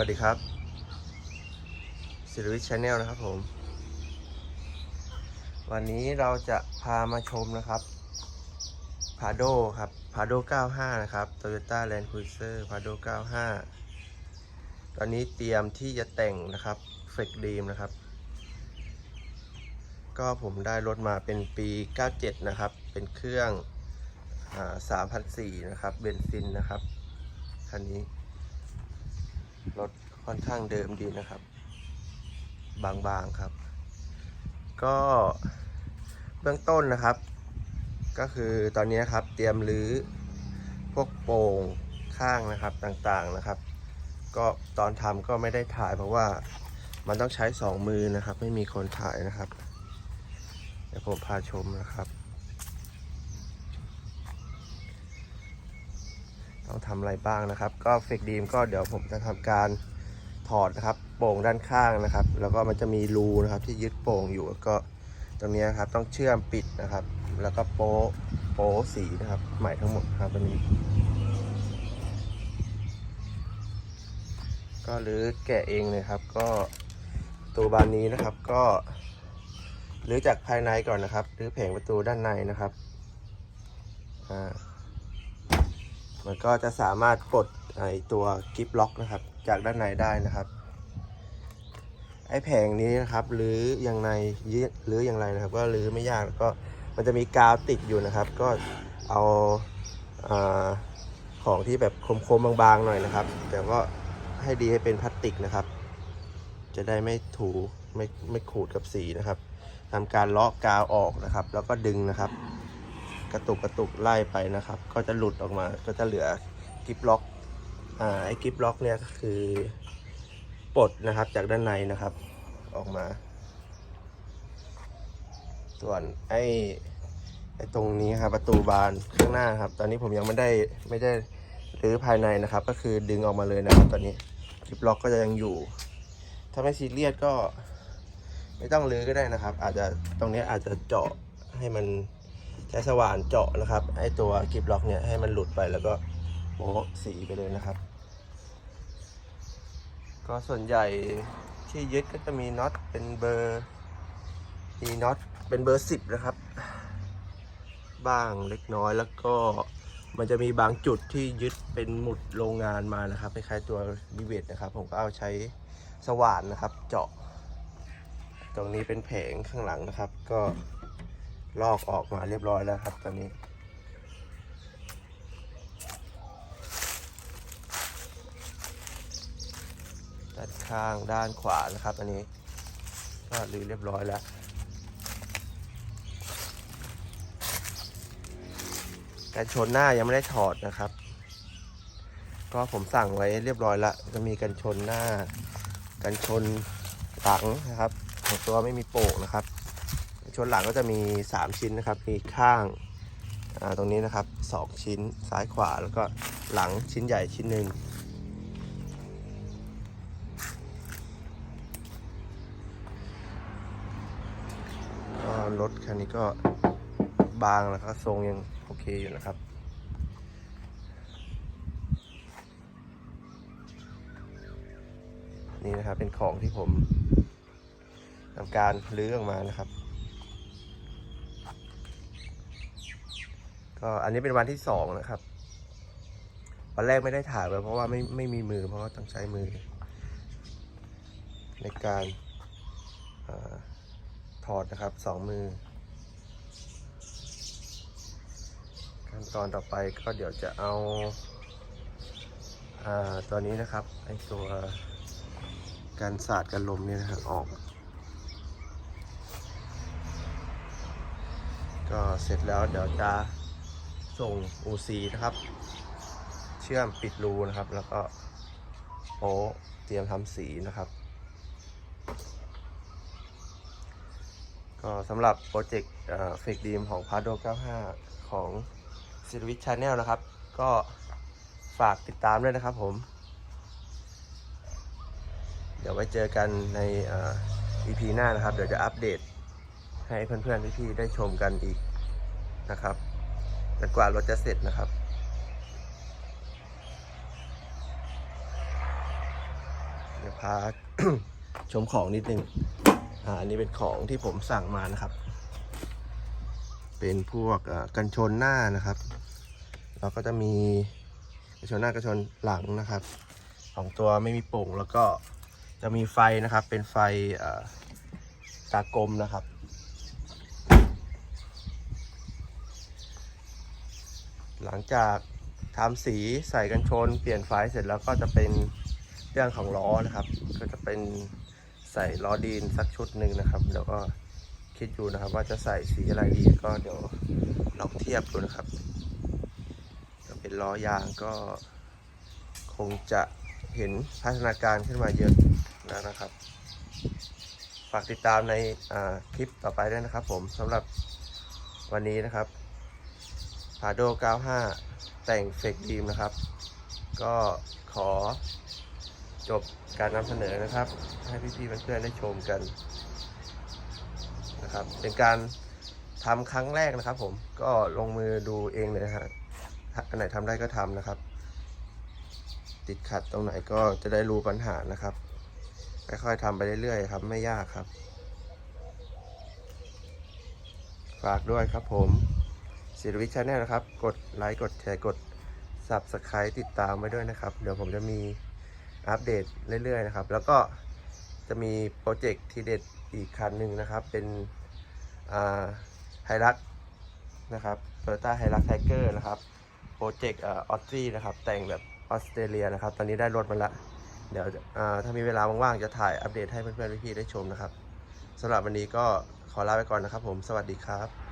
วัสดีครับศิลวิทชาแนลนะครับผม วันนี้เราจะพามาชมนะครับพาโดครับพาโด95 นะครับ Toyota Land Cruiser พาโด95 ตอนนี้เตรียมที่จะแต่งนะครับเฟกดีมนะครับ ก็ผมได้รถมาเป็นปี 97 นะครับ เป็นเครื่อง3,004นะครับ เบนซินนะครับ คันนี้ รถค่อนข้างเดิมดีนะครับ บางๆครับ ก็เบื้องต้นนะครับ ก็คือตอนนี้ครับเตรียมรื้อพวกโป่งข้างนะครับต่างๆนะครับ ก็ตอนทำก็ไม่ได้ถ่ายเพราะว่ามันต้องใช้สองมือนะครับ ไม่มีคนถ่ายนะครับเดี๋ยวผมพาชมนะครับ ต้องทำอะไรบ้างนะครับ ก็เฟกดีมก็เดี๋ยวผมจะทำการถอดนะครับโป่งด้านข้างนะครับ แล้วก็มันจะมีรูนะครับที่ยึดโป่งอยู่ก็ตรงนี้นะครับต้องเชื่อมปิดนะครับ แล้วก็โป๊โป๊สีนะครับ ใหม่ทั้งหมดครับวันนี้ ก็หรือแกะเองเลยครับ ก็ตัวบานนี้นะครับก็หรือจากภายในก่อนนะครับ หรือแผงประตูด้านในนะครับอ่า มันก็จะสามารถปลดไอตัวกิฟล็อกนะครับ จากด้านในได้นะครับ ไอแผงนี้นะครับหรืออย่างในยึดหรืออย่างไรนะครับ ก็หรือไม่ยากแล้วก็มันจะมีกาวติดอยู่นะครับ ก็เอาอาของที่แบบคมๆบางๆหน่อยนะครับ แต่ก็ให้ดีให้เป็นพลาสติกนะครับ จะได้ไม่ถูไม่ไม่ขูดกับสีนะครับทำการเลาะกาวออกนะครับ แล้วก็ดึงนะครับ กระตุกกระตุกไล่ไปนะครับ ก็จะหลุดออกมาก็จะเหลือกิฟล็อกอ่าไอ้กิฟล็อกเนี่ยก็คือปลดนะครับจากด้านในนะครับ ออกมา ส่วนไอ้ไอ้ตรงนี้ครับประตูบานข้างหน้าครับ ตอนนี้ผมยังไม่ได้ไม่ได้รื้อภายในนะครับ ก็คือดึงออกมาเลยนะครับตอนนี้กิฟล็อกก็จะยังอยู่ ถ้าไม่ซีเรียสก็ไม่ต้องรื้อก็ได้นะครับ อาจจะตรงนี้อาจจะเจาะให้มัน ใช้สว่านเจาะนะครับไอตัวกิบล็อกเนี่ยให้มันหลุดไปแล้วก็โป๊ะสีไปเลยนะครับ ก็ส่วนใหญ่ที่ยึดก็จะมีน็อตเป็นเบอร์มีน็อตเป็นเบอร์สิบนะครับ บ้างเล็กน้อยแล้วก็มันจะมีบางจุดที่ยึดเป็นหมุดโรงงานมานะครับคล้ายๆตัวริเวตนะครับ ผมก็เอาใช้สว่านนะครับ เจาะ ตรงนี้เป็นแผงข้างหลังนะครับ ก็ ลอกออกมาเรียบร้อยแล้วครับ ตอนนี้ ด้านข้างด้านขวานะครับ อันนี้ก็รื้อเรียบร้อยแล้วการชนหน้ายังไม่ได้ถอดนะครับ ก็ผมสั่งไว้เรียบร้อยแล้วจะมีกันชนหน้า กันชนหลังนะครับของตัวไม่มีโป่งนะครับ ชนหลังก็จะมี 3 ชิ้นนะครับ มีข้างาตรงนี้นะครับ 2 ชิ้นซ้ายขวาแล้วก็หลังชิ้นใหญ่ชิ้นหนึ่งก็รถคันนี้ก็บางแล้วก็ทรงยังโอเคอยู่นะครับนี่นะครับเป็นของที่ผมทำการรื้อออกมานะครับ ก็อันนี้เป็นวันที่สองนะครับ วันแรกไม่ได้ถ่ายไว้เพราะว่าไม่ไม่มีมือเพราะว่าต้องใช้มือ ในการอถอดนะครับสองมือ ขั้นตอนต่อไปก็เดี๋ยวจะเอาอาตัวนี้นะครับไอตัวการสาดกันลมเนี่ยนะครับออก ก็เสร็จแล้วเดี๋ยวจะ ส่ง OC นะครับ เชื่อมปิดรูนะครับ แล้วก็โป๊เตรียมทำสีนะครับ ก็สำหรับโปรเจกต์เฟกดีมของ p a d o 95 ของ s i r v i c Channel นะครับ ก็ฝากติดตามด้วยนะครับผม เดี๋ยวไว้เจอกันในอ่อ EP หน้านะครับ เดี๋ยวจะอัปเดตให้เพื่อนๆพี่ๆได้ชมกันอีกนะครับ จนกว่ารถจะเสร็จนะครับ เดี๋ยวพาชมของนิดนึงอ่าอันนี้เป็นของที่ผมสั่งมานะครับ เป็นพวกกันชนหน้านะครับแล้วก็จะมีกันชนหน้ากันชนหลังนะครับสองตัวไม่มีโป่งแล้วก็จะมีไฟนะครับ เป็นไฟตากลมนะครับ หลังจากทำสีใส่กันชน เปลี่ยนไฟเสร็จแล้วก็จะเป็นเรื่องของล้อนะครับ ก็จะเป็นใส่ล้อดีนสักชุดหนึ่งนะครับ แล้วก็คิดอยู่นะครับ ว่าจะใส่สีอะไรดีก็เดี๋ยวลองเทียบดูนะครับถ้าเป็นล้อยางก็คงจะเห็นพัฒนาการขึ้นมาเยอะแล้วนะครับ ฝากติดตามในคลิปต่อไปด้วยนะครับ ผมสำหรับวันนี้นะครับ พาโด95 แต่งเฟกดีมนะครับ ก็ขอจบการนำเสนอนะครับ ให้พี่ๆเพื่อนๆได้ชมกันนะครับ เป็นการทำครั้งแรกนะครับผมก็ลงมือดูเองเลยนะฮะอันไหนทำได้ก็ทำนะครับ ติดขัดตรงไหนก็จะได้รู้ปัญหานะครับค่อยๆทำไปเรื่อยๆครับ ไม่ยากครับ ฝากด้วยครับผม ศิรวิทย์ชาแนลนะครับ กดไลค์กดแชร์กด Subscribe ติดตามไว้ด้วยนะครับ เดี๋ยวผมจะมีอัปเดตเรื่อยๆนะครับ แล้วก็จะมีโปรเจกต์ที่เด็ดอีกคันหนึ่งนะครับ เป็นไฮรักนะครับ Toyota h i l u x Tiger นะครับ โปรเจกต์ออสซี่นะครับ แต่งแบบออสเตรเลียนะครับ ตอนนี้ได้รถมาละ เดี๋ยวถ้ามีเวลาว่างๆ จะถ่ายอัปเดตให้เพื่อนๆพี่ๆได้ชมนะครับสำหรับวันนี้ก็ขอลาไปก่อนนะครับผม สวัสดีครับ